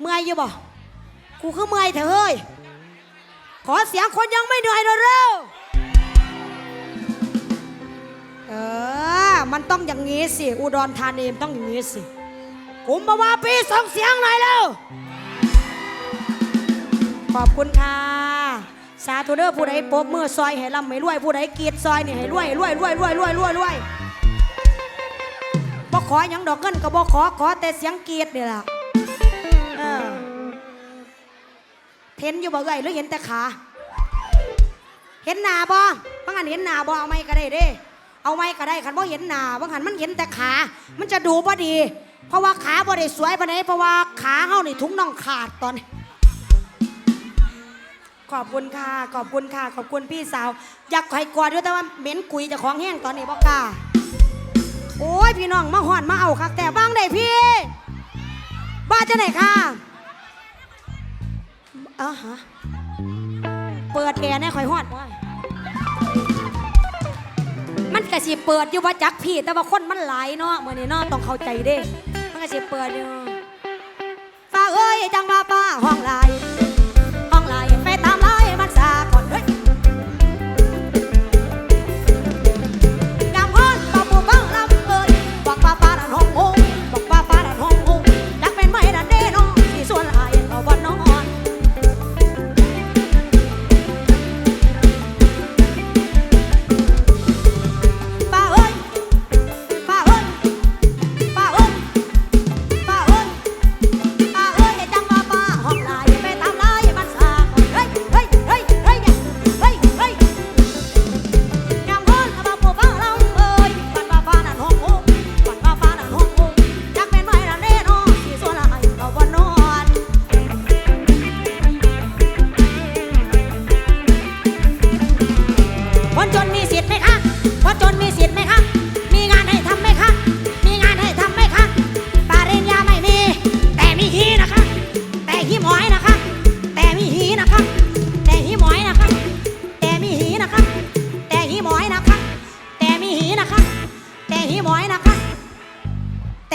เมื่อยอยู่บ่กูคือเมื่อยเถอะเฮ้ย ขอเสียงคนยังไม่เหนื่อยหน่อยเร็ว เออ มันต้องอย่างนี้สิ อุดรธานีมันต้องอย่างนี้สิกุมภาวาปีส่งเสียงหน่อยเร็ว ขอบคุณค่ะ สาธุเด้อผู้ใดปรบมือซอยให้ร่ำให้รวย ผู้ใดกรีดซอยนี่ให้รวยรวยรวยรวยรวยรวยรวยบ่ขอหยังดอกเงินก็บ่ขอขอแต่เสียงกรีดนี่ล่ะ เห็นอยู่บ่เอ้ยหรือเห็นแต่ขา เห็นหน้าบ่บางหันเห็นหน้าบ่เอาไม้ก็ได้เด้ เอาไม้ก็ได้คันบ่เห็นหน้าบางหันมันเห็นแต่ขา มันจะดูบ่ดี เพราะว่าขาบ่ได้สวยปานใดเพราะว่าขาเฮานี่ถุงน่องขาดตอนนี้ขอบคุณค่ะ ขอบคุณค่ะ ขอบคุณพี่สาว อยากไข่กอดด้วยแต่ว่าเหม็นกุยจะของแห้งตอนนี้บ่กล้าโอ้ยพี่น้องมาหอนมาเอาคักแต่บ้างได้พี่ บ้านจะไหนค่ะ เออฮะ เปิดแอร์ในข่อยหอดบ่มันกะสิเปิดอยู่ว่าจักพี่ แต่ว่าคนมันหลายเนาะมื่อนี้เนาะต้องเข้าใจเด้ มันกะสิเปิดอยู่ฟ้าเอ้ยจังว่าป้าห้องหลาย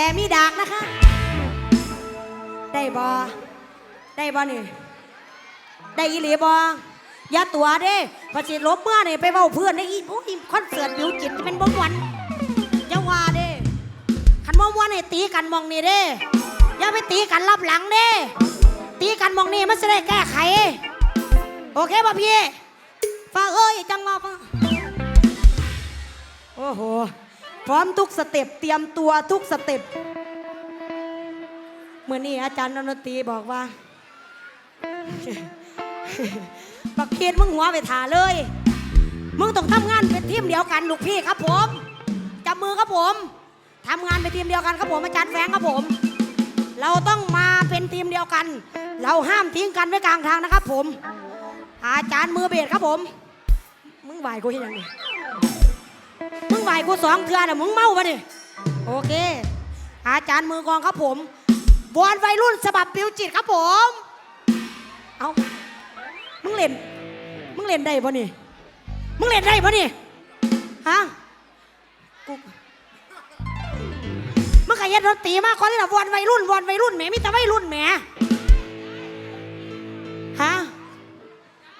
แต่มีดากนะคะ ได้บอได้บอนี่ ได้อีหลีบออย่าตัวเด้พอสิลบเมื่อนี่ไปเว้าเพื่อนได้อีโอ้ยคอนเสิร์ตบิวจิตจะเป็นบ่มวันอย่าว่าเด้คันบ่มวันให้ตีกันมองนี่เด้อย่าไปตีกันรับหลังเด้ ตีกันมองนี่มันจะได้แก้ไข โอเคป่ะพี่ฟ้าเอ้ยจังมาฟ้าโอ้โห พร้อมทุกสเต็ปเตรียมตัวทุกสเต็ปเมื่อนี้อาจารย์ดนตรีบอกว่าบักเคียนมึงหัวไปถ่าเลย มึงต้องทำงานเป็นทีมเดียวกันลูกพี่ครับผมจับมือครับผมทำงานเป็นทีมเดียวกันครับผมอาจารย์แฟงครับผม เราต้องมาเป็นทีมเดียวกัน เราห้ามทิ้งกันไว้กลางทางนะครับผม อาจารย์มือเบสครับผม มึงไหวกูยังไง มึงไหวกูสองเทือน่ะมึงเมาปะนี่โอเค อาจารย์มือกองครับผมบอลวัยรุ่นฉบับปิวจิตครับผม เอามึงเล่น มึงเล่นได้ปะนี่ มึงเล่นได้ปะนี่ ฮะ กูมึงขยันดนตรีมากกว่านี่ละวอนวัยรุ่นวอนวัยรุ่นแหมมีแต่วัยรุ่นแหมฮะ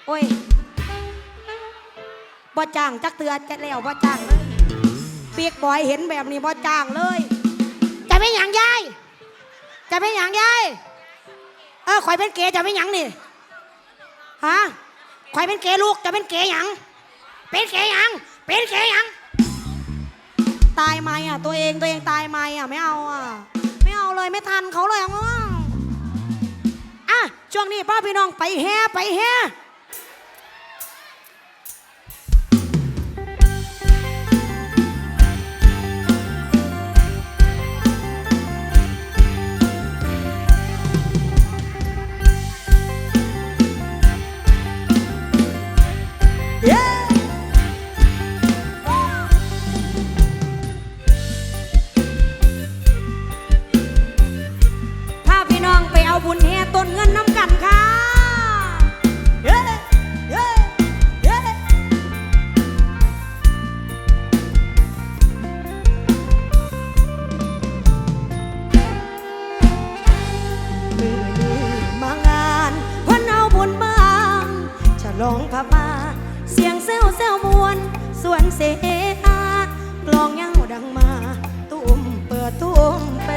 โอ้ย บ่จ้างจักเตือจะแล้วบ่จ้างเลยเปียกบอยเห็นแบบนี้บ่จ้างเลย จะเป็นอย่างยายจะเป็นอย่างยายเออข่อยเป็นเกย์จะเป็นหยังนี่ฮะข่อยเป็นเกย์ลูกจะเป็นเกย์หยังเป็นเกย์หยังเป็นเกย์หยังตายไหมอะตัวเองตัวเองตายไหมอะไม่เอาอะไม่เอาเลยไม่ทันเขาเลยอะอะช่วงนี้ป้าพี่น้องไปแห่ไปแห่ ส่วนเสอากลองเงาดังมา ตุ้มเปิดตุ้มแปร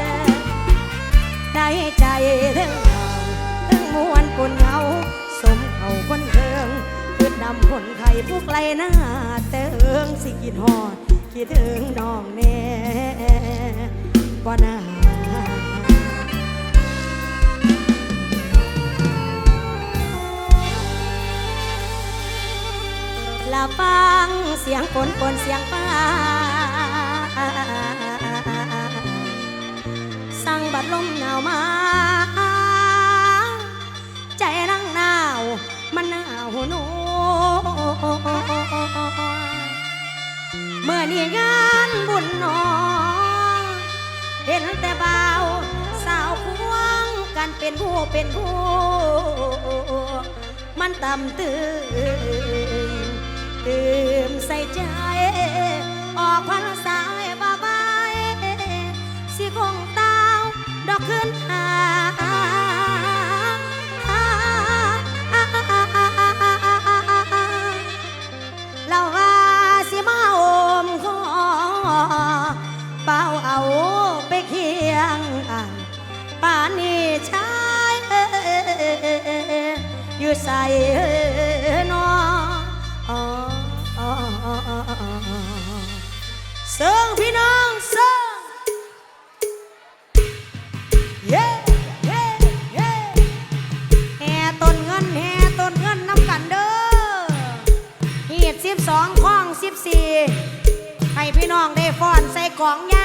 ได้ใจเรื่องเรื่องมวนคนเงาสมเขาคนเทิงคืดดำคนไข่ผู้ไกลหน้าเติงสิกินหอดคิดถึงน้องแน่บ่นา ละฟังเสียงฝนฝนเสียงฟ้า สั่งบัดลมหนาวมา ใจนั่งหนาวมันหนาวหนูเมื่อนี่งานบุญนอเห็นแต่บ่าวสาวควงกันเป็นผู้เป็นผู้มันต่ำตื่น ตื่มใส่ใจ ออกพันสายบ้าบายสิคงเต้าดอกขึ้นหาเราว่าสิมาโอมขอเป่าเอาไปเคียงอ่างป่านนี้ชายเอ่ยอยู่ใส่ เสิงพี่น้องเสิงเย้เย้เย้แห่ต้นเงินแห่ต้นเงินน้ำกันเด้อหีดสิบสองข้องสิบสี่ให้พี่น้องได้ฟ้อนใส่กล่องยา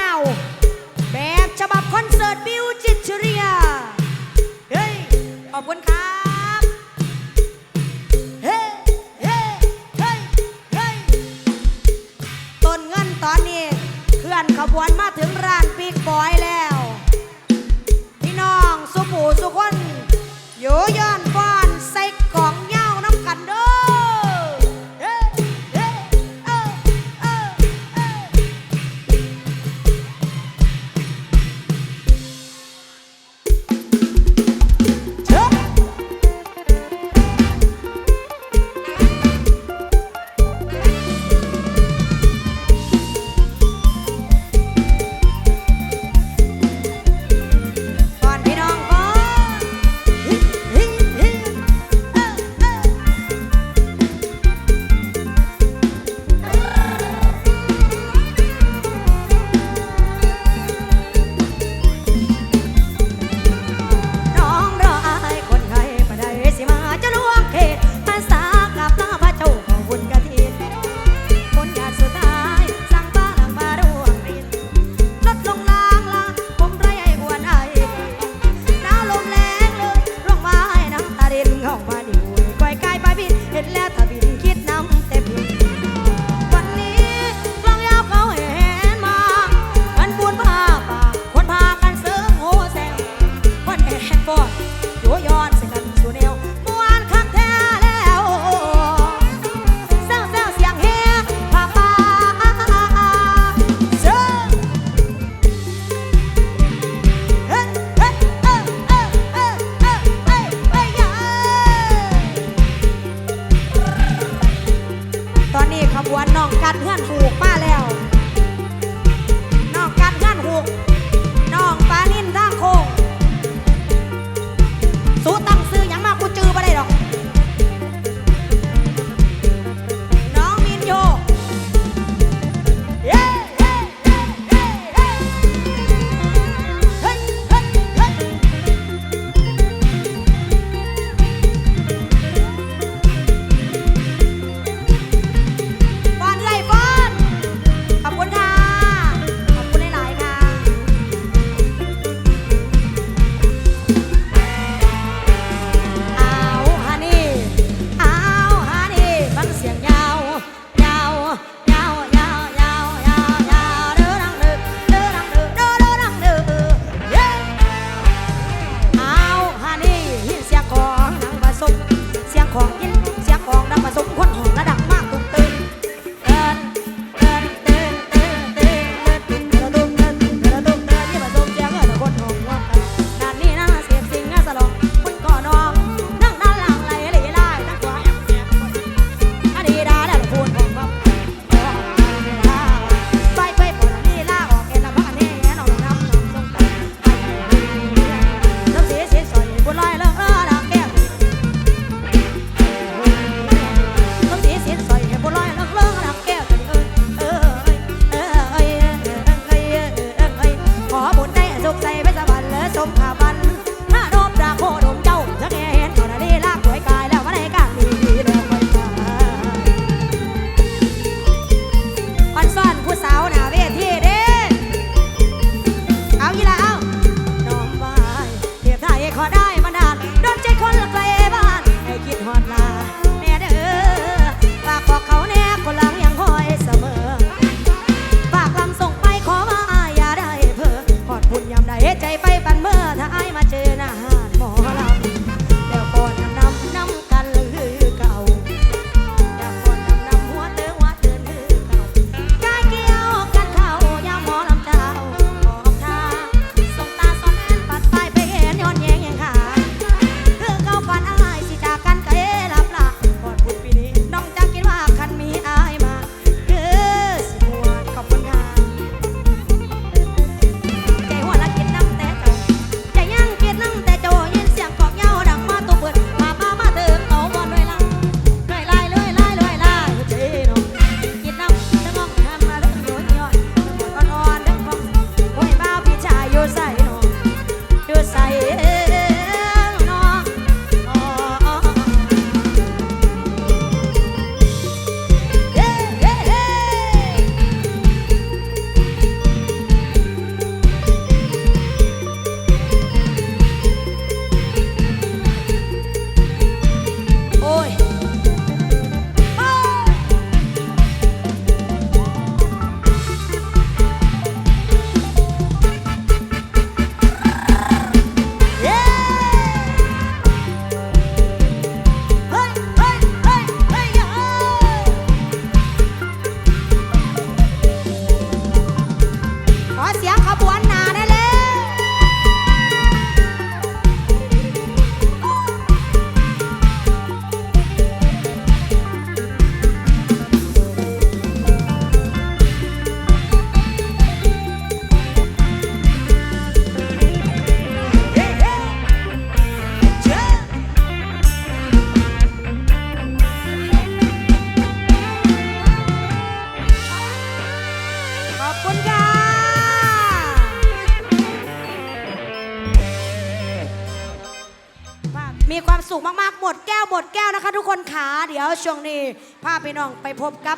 นะคะทุกคนขาเดี๋ยวช่วงนี้พาพี่น้องไปพบกับ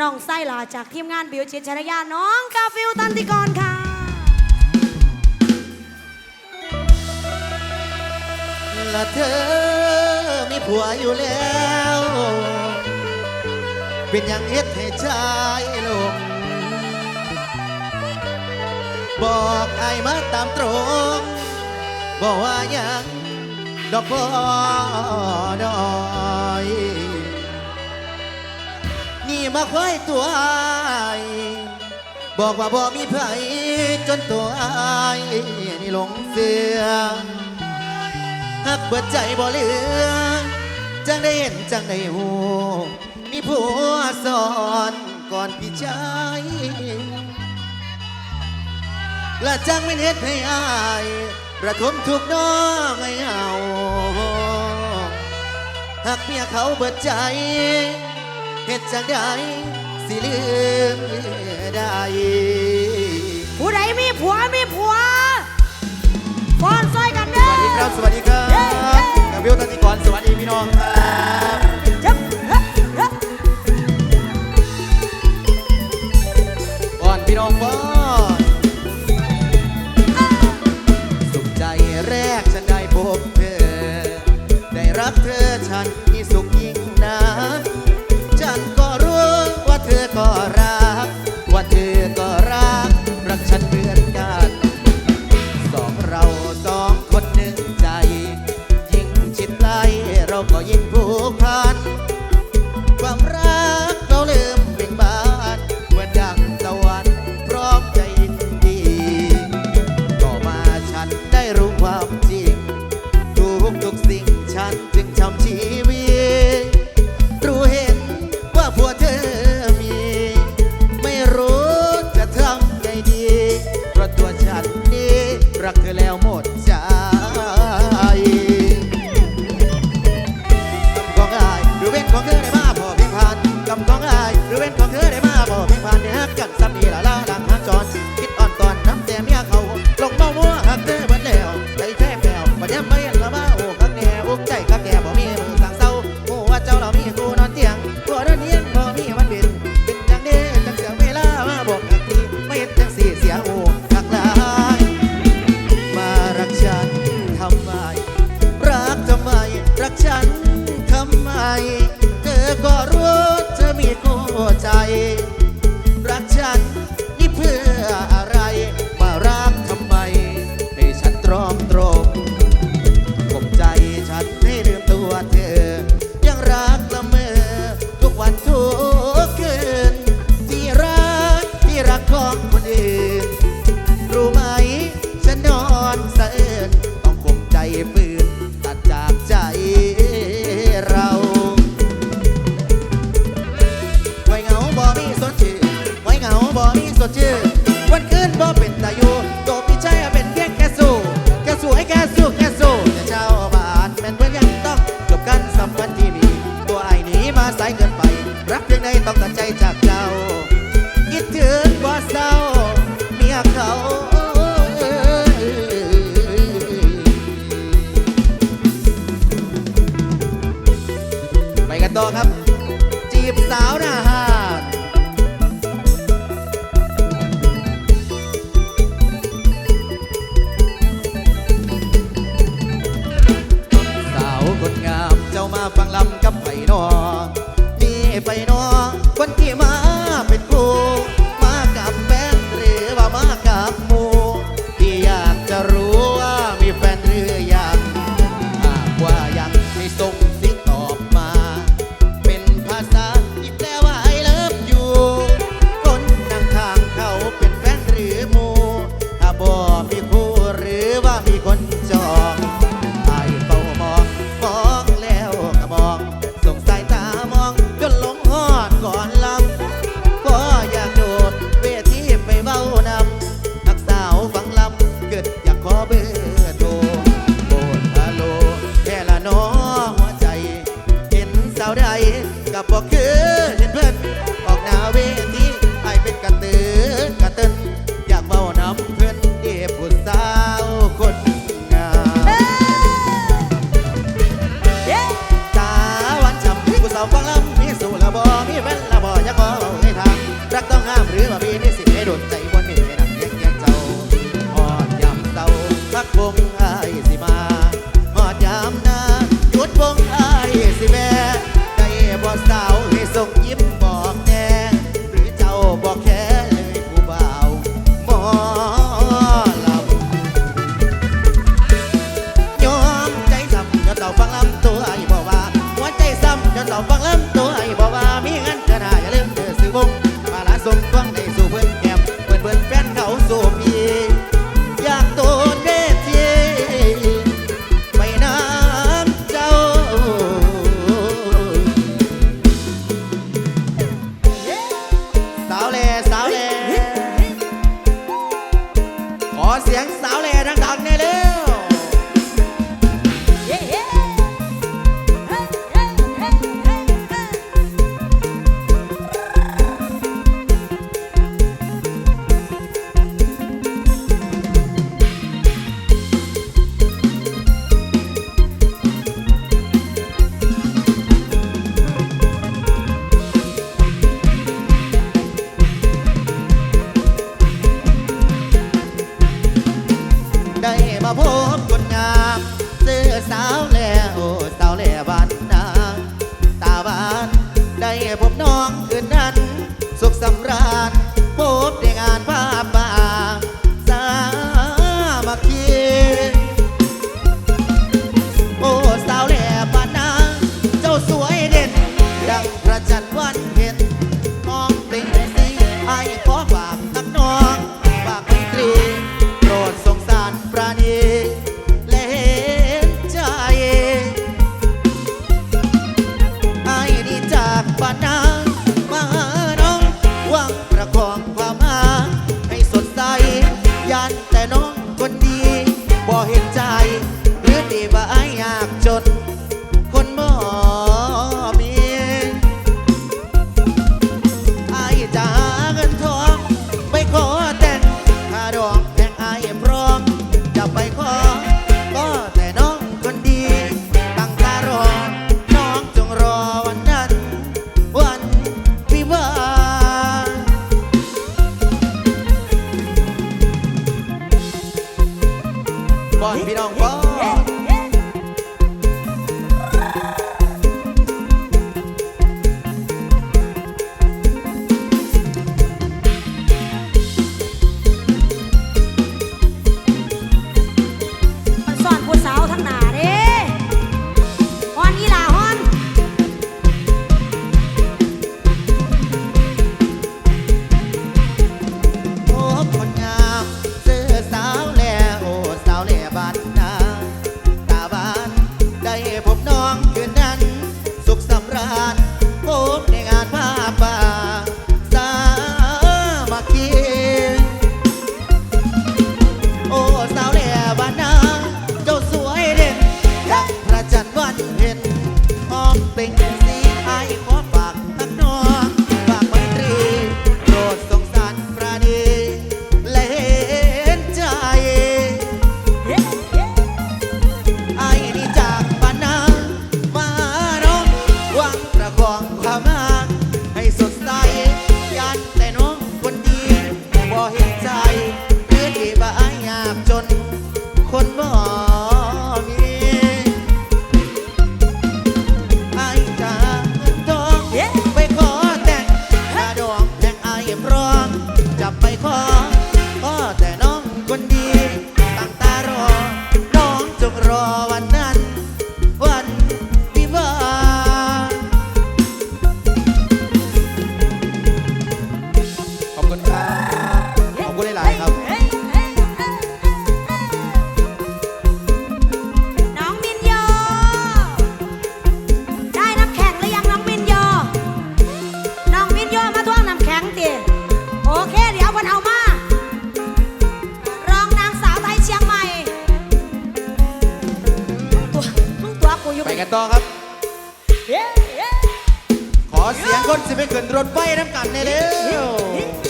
น้องไส้หลาจากทีมงานบิวจิตชรญาน้องกาฟิลตันติกรค่ะละเธอมีผัวอยู่แล้ว เป็นอย่างเอ็ดให้ชาลง บอกไอ้มาตามตรง บอกว่ายัง ดอกบัวน้อยนี่มาคอยตัวไอบอกว่าบ่มีไผจนตัวไอนี่หลงเสืยหักเบิดใจบ่เหลือจังได้เห็นจังได้หูมีผัวสอนก่อนพี่ชายและจังไม่เห็นให้อาย ประทมทุกน้อไม่เอาหากเมียเขาเบิดใจเหตุจังใดสิลืมได้ผู้ใดมีผัวมีผัวฟ้อนซอยกันเด้อสวัสดีครับ สวัสดีครับกับวิวตันติกรสวัสดีพี่น้องครับจับก่อนพี่น้องฟ้อ น้องคืนนั้น สุขสำราญพบในงานบ้าน Karnereo.